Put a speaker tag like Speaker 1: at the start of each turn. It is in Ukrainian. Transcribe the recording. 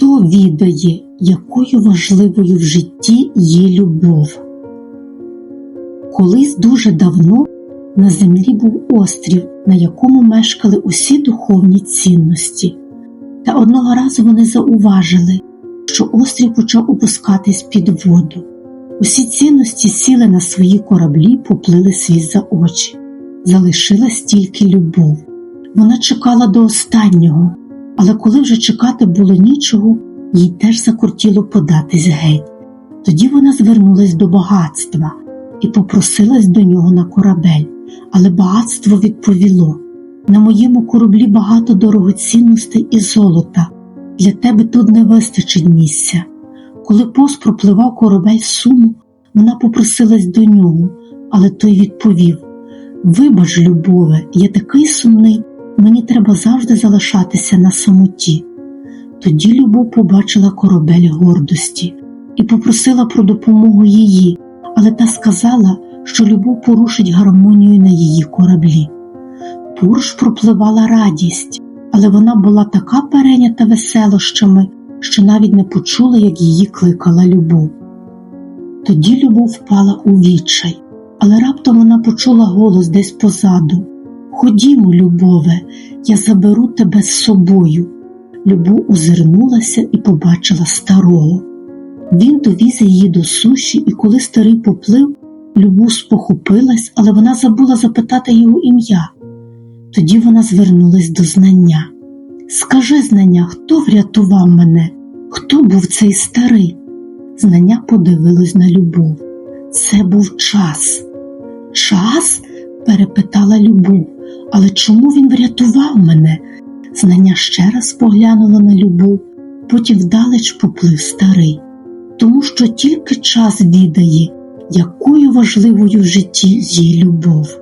Speaker 1: Хто відає, якою важливою в житті є любов? Колись дуже давно на землі був острів, на якому мешкали усі духовні цінності. Та одного разу вони зауважили, що острів почав опускатись під воду. Усі цінності сіли на свої кораблі, поплили світ за очі. Залишилась тільки любов. Вона чекала до останнього, але коли вже чекати було нічого, їй теж закортіло податись геть. Тоді вона звернулась до багатства і попросилась до нього на корабель, але багатство відповіло: на моєму кораблі багато дорогоцінностей і золота. Для тебе тут не вистачить місця. Коли пост пропливав корабель суму, вона попросилась до нього, але той відповів: Вибач, любове, я такий сумний, мені треба завжди залишатися на самоті. Тоді любов побачила корабель гордості і попросила про допомогу її, але та сказала, що любов порушить гармонію на її кораблі. Поруч пропливала радість, але вона була така перейнята веселощами, що навіть не почула, як її кликала любов. Тоді любов впала у відчай, але раптом вона почула голос десь позаду Ходімо, любове, я заберу тебе з собою. Любов озирнулася і побачила старого. Він довіз її до суші, і коли старий поплив, Любов спохопилась, але вона забула запитати його ім'я. Тоді вона звернулась до знання. Скажи, знання, хто врятував мене? Хто був цей старий? Знання подивилось на любов. Це був час. Час? перепитала Любов. Але чому він врятував мене? Знання ще раз поглянула на любов, потім вдалеч поплив старий, тому що тільки час відає, якою важливою в житті є любов.